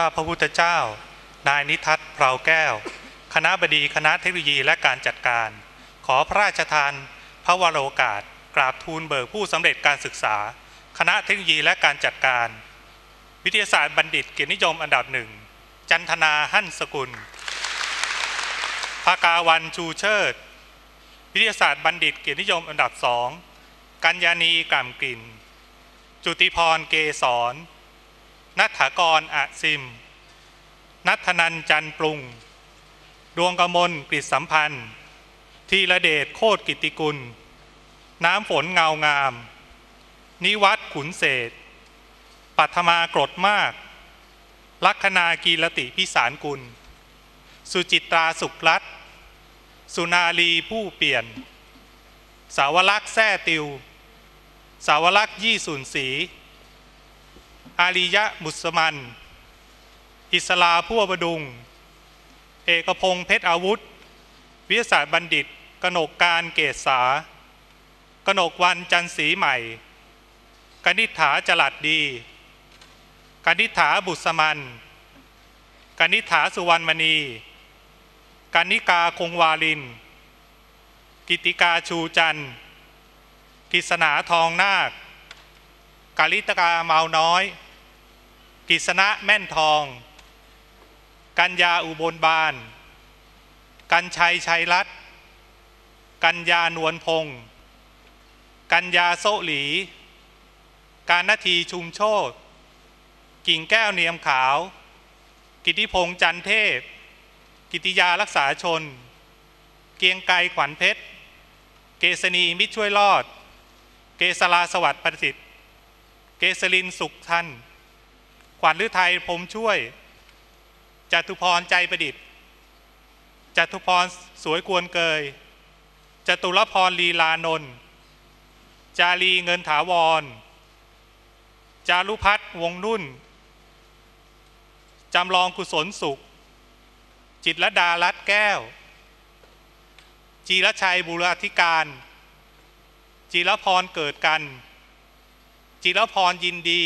ข้าพระพุทธเจ้า นายนิทัศน์เพราแก้ว คณะบดีคณะเทคโนโลยีและการจัดการ ขอพระราชทาน พระวโรกาส กราบทูลเบิกผู้สำเร็จการศึกษา คณะเทคโนโลยีและการจัดการ วิทยาศาสตร์บัณฑิตเกียรตินิยมอันดับหนึ่งจันทนาหั่นสกุลภากาวันชูเชิด วิทยาศาสตร์บัณฑิตเกียรตินิยมอันดับสองกัญญานีกล่ำกลิ่น จุติพรเกษร นัทถากรอะซิม นัทธนันจันปรุง ดวงกมลกฤษสัมพันธ์ ทีระเดชโคตรกิติกุล น้ำฝนเงางาม นิวัตขุนเศษ ปัทมากรดมาก ลัคนากีรติพิสารกุล สุจิตราสุขรัตสุนาลีผู้เปลี่ยน สาวลักษ์แท่ติว สาวลักษ์ยี่สุนสี อาริยะมุสมัน อิสลาพั่วบดุง เอกพงษ์เพชรอาวุธ วิทยาศาสตร์บัณฑิต กนกการเกษสากนกวันจันทร์ศรีใหม่ กนิษฐาจลัดดี กนิษฐาบุษมัน กนิษฐาสุวรรณมณี กนิกาคงวาลิน กิติกาชูจันทร์กิษณาทองนาคกาลิตกาเมาน้อย กิษณะแม่นทอง กัญญาอุบลบาน กัญชัยชัยรัตกัญญานวลพงศ์กัญญาโซหลี การนาทีชุมโชตกิ่งแก้วเนียมขาว กิติพงษ์จันเทพ กิติยารักษาชน เกียงไกรขวัญเพชร เกษณีมิตรช่วยรอด เกษราสวัสดิ์ประสิทธิ์ เกษรินสุขทัน ขวัญฤทัยพรมช่วยจตุพรใจประดิษฐ์จตุพรสวยกวนเกยจตุรพรลีลานนท์จารีเงินถาวร จารุพัฒน์วงนุ่น จำลองกุศลสุข จิตรดารัตแก้ว จีรชัยบุราธิการ จีรพรเกิดกันจิรพรยินดี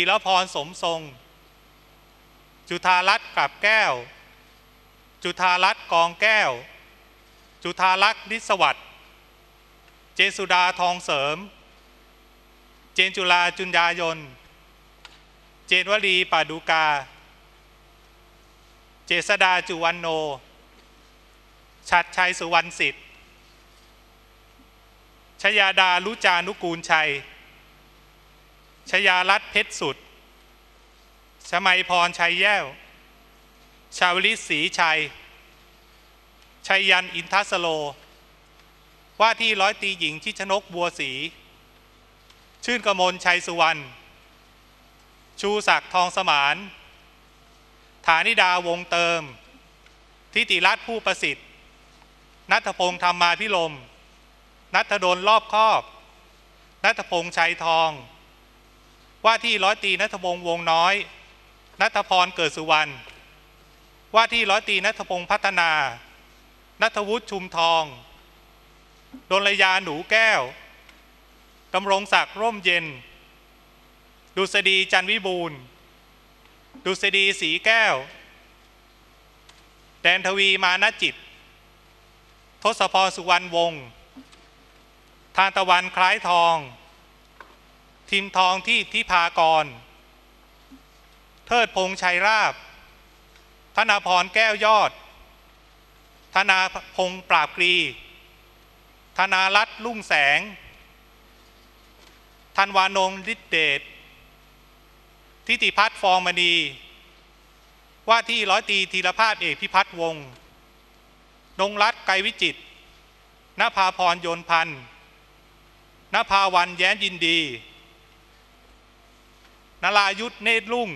จิรพรสมทรง จุธารัตน์กลับแก้ว จุธารัตน์กองแก้ว จุธารักษ์นิสวัสด์เจสุดาทองเสริม เจนจุลาจุนยายน เจนวลีป่าดูกา เจษดาจุวันโน ชัดชัยสุวรรณสิทธิ์ชยาดาลุจานุกูลชัย ชยารัตเพชรสุด ชมัยพรชัยแย้ว ชาวลิศศรีชัย ชัยยันอินทัสโล ว่าที่ร้อยตีหญิงชิชนกบัวศรีชื่นกมลชัยสุวรรณ ชูศักดิ์ทองสมาน ฐานิดาวงเติม ทิติรัตน์ผู้ประสิทธิ์ นัทพงษ์ธรรมาพิลม นัทดลรอบครอบ นัทพงษ์ชัยทอง ว่าที่ร้อยตีนัทพงษ์วงน้อย นัทพรเกิดสุวรรณ ว่าที่ร้อยตีนัทพงษ์พัฒนา นัทวุฒิชุมทอง ดลยาหนูแก้ว ดำรงศักดิ์ร่มเย็น ดุษฎีจันวิบูรณ์ดุษฎีสีแก้ว แดนทวีมานจิต ทศพรสุวรรณวงศ์ทานตะวันคล้ายทอง ทิมทองที่ทิพากร เทิดพงษ์ชัยราบ ธนาพรแก้วยอด ธนาพงษ์ปราบกรี ธนารัตน์ลุ่งแสง ธันวานงฤทธเดช ทิติพัฒน์ฟองมณี ว่าที่ร้อยตีธีรภาพเอกพิพัฒน์วงศ์นงรัตน์ไกรวิจิตนภาพรโยนพันธ์นภาวันแย้มยินดี นรายุทธเนตรลุ่ง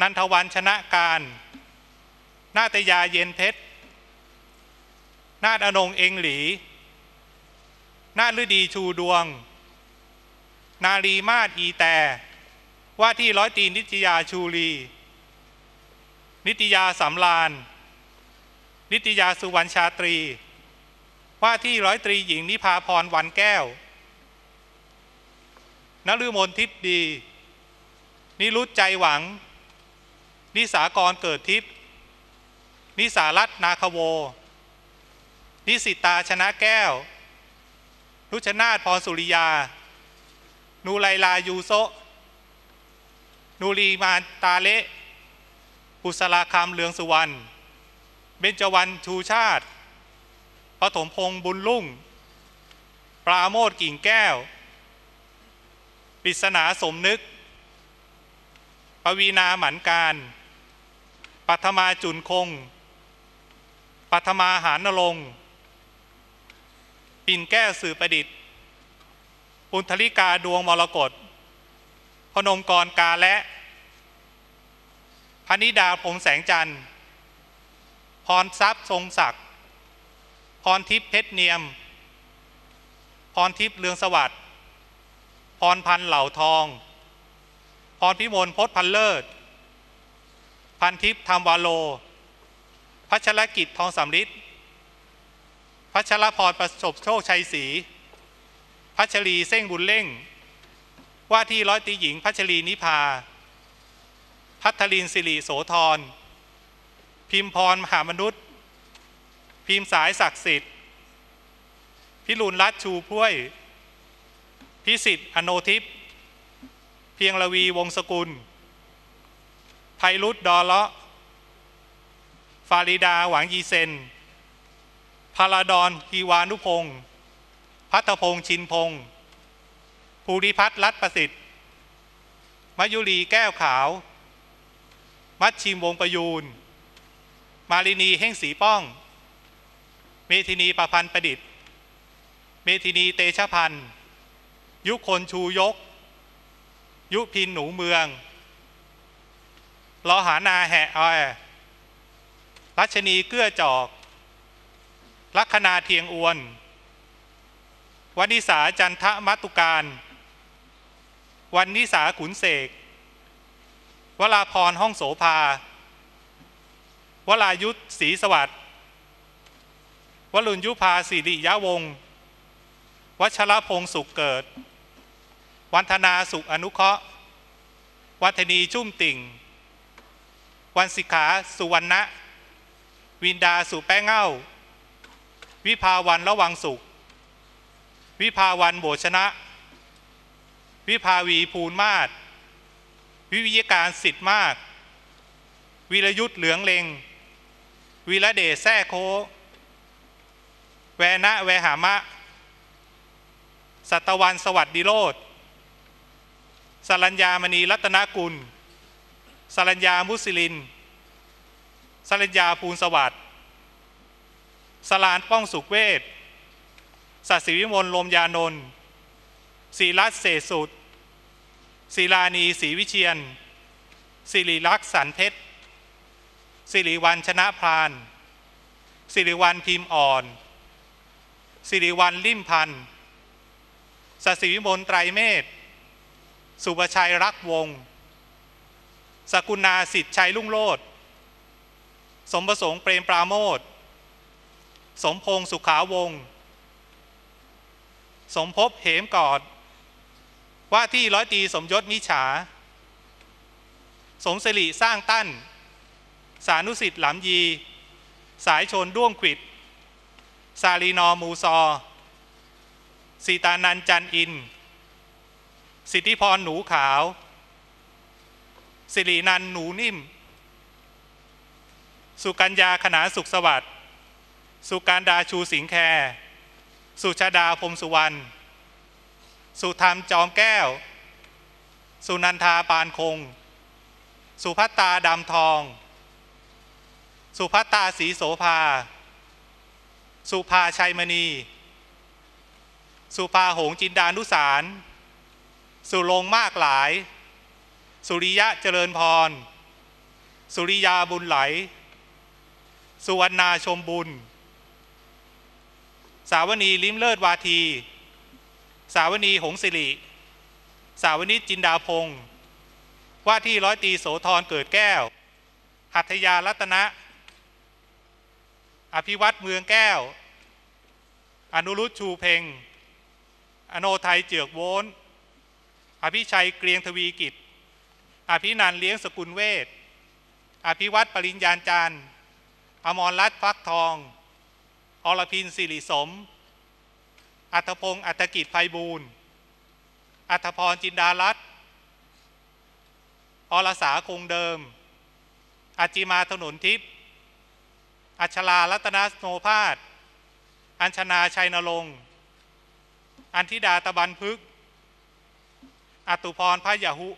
นันทวันชนะการนาตยาเย็นเพชร นาดอนงเองหลี นาฤดีชูดวง นารีมาศอีแต่ ว่าที่ร้อยตีนิตยาชูรี นิตยาสำราน นิตยาสุวรรณชาตรี ว่าที่ร้อยตรีหญิงนิพาพรวันแก้ว นฤมลทิพย์ดี นิรุตใจหวัง นิสากรเกิดทิพย์นิสารัตนาคโว นิสิตาชนะแก้วนุชนาถพรสุริยา นูไลลายูโซนูรีมานตาเละปุษราคำเลืองสุวรรณ เบญจวรรณชูชาติปฐมพงษ์บุญลุ่ง ปราโมทกิ่งแก้ว ปริศนาสมนึก ปวีนาหมันการปัทมาจุนคง ปัทมาหานรงปิ่นแก้วสื่อประดิษฐ์ ปุณธลิกาดวงมรกตพนมกรกาและ พนิดาพรหมแสงจันทร์ พรทรัพย์ทรงศักดิ์ พรทิพย์เพชรเนียม พรทิพย์เรืองสวัสดิ์ รพันธ์เหล่าทอง พรพิมลพศพันเลิศ พันทิพย์ธรรมวาโล พัชรกิจทองสำริดพัชรพรประสบโชคชัยศรีพัชรีเส้งบุญเล่ง ว่าที่ร้อยตีหญิง พัชรีนิพา พัทลินสิริโสธร พิมพรมหามนุษย์ พิมพ์สายศักดิ์สิทธิ์ พิรุณรัตชูพ้วย พิสิทธิ์อโนทิพย์เพียงละวีวงศกุลไพรุษดอเลาะฟาริดาหวังยีเซนพาราดอนฮีวานุพงศ์พัฒพงศ์ชินพงศ์ภูริพัฒน์รัตประสิทธิ์ มายุรีแก้วขาว มัดชิมวงประยูน มารินีเฮ่งสีป้อง เมธินีประพันธ์ประดิษฐ์ เมธินีเตชะพันธ์ ยุคนชูยก ยุพินหนูเมืองลอหานาแห่ออยรัชนีเกื้อจอก ลัคนาเทียงอวนวันนิสาจันทะมัตุการ วันนิสาขุนเสกวลาพรห้องโสภาวลายุทธศรีสวัสดิ์วลุญยุพาสิริยะวงศ์วัชรพงศ์สุขเกิด วันธนาสุขอนุเคราะห์ วัฒนีชุ่มติ่ง วันสิกขาสุวรรณะ วินดาสุแป้งเง่า วิภาวันระวังสุข วิภาวันโบชนะ วิภาวีภูลมาศวิวิยการสิทธิ์มาก วิรยุทธ์เหลืองเลงวีระเดชแท้โค แวนะแวหามะ สัตวันสวัสดิโรธ สรัญญามณีรัตนกุล สรัญญามุสลิน สรัญญาภูลสวัสดิ์สลานป้องสุขเวทสัสิวิมลลมยานนท์ศิรัตเศษสุดศิลานีศรีวิเชียนสิริลักษ์สันเพชรสิริวันชนะพรานสิริวันพิมพ์อ่อนสิริวันลิ่มพันธ์สศิวิมลไตรเมธ สุประชัยรักวง สกุณาสิทธิ์ชัยลุ่งโลด สมประสงค์เปรมปราโมท สมพงษ์สุขาวง สมภพเหมกอด ว่าที่ร้อยตีสมยศมิฉา สมสิริสร้างตั้น สานุสิทธิ์หลำยี สายชนด้วงขิดสาลีนอมูซอสีตานันจันอิน สิทธิพรหนูขาว สิรินันหนูนิ่ม สุกัญญาขนานสุขสวัสดิ์ สุการดาชูสิงแครสุชาดาพรมสุวรรณ สุธรรมจอมแก้ว สุนันทาปานคง สุพัตตาดำทอง สุพัตตาสีโสภา สุภาชัยมณี สุภาหงจินดานุสาร สุลงมากหลาย สุริยะเจริญพร สุริยาบุญไหล สุวรรณาชมบุญ สาวนีลิ้มเลิศวาที สาวนีหงสิริ สาวนิจจินดาพงศ์ว่าที่ร้อยตีโสธรเกิดแก้ว หัตถยารัตนะ อภิวัตเมืองแก้ว อนุรุตชูเพงอโนไทยเจือกโวน อภิชัยเกรียงทวีกิจ อภินันเลี้ยงสกุลเวท อภิวัตรปริญญาจารย์ อมรรัตน์ฟักทอง อรพินสิริสม อัธพงศ์อัตกิจไพบูรณ์อัธพรจินดารัตน์อรสาคงเดิม อาจิมาถนนทิพย์ อัชรารัตนโนภาส อัญชนาชัยนรงค์ อันธิดาตะบันพึกษ์ อตุพรพระยาหุ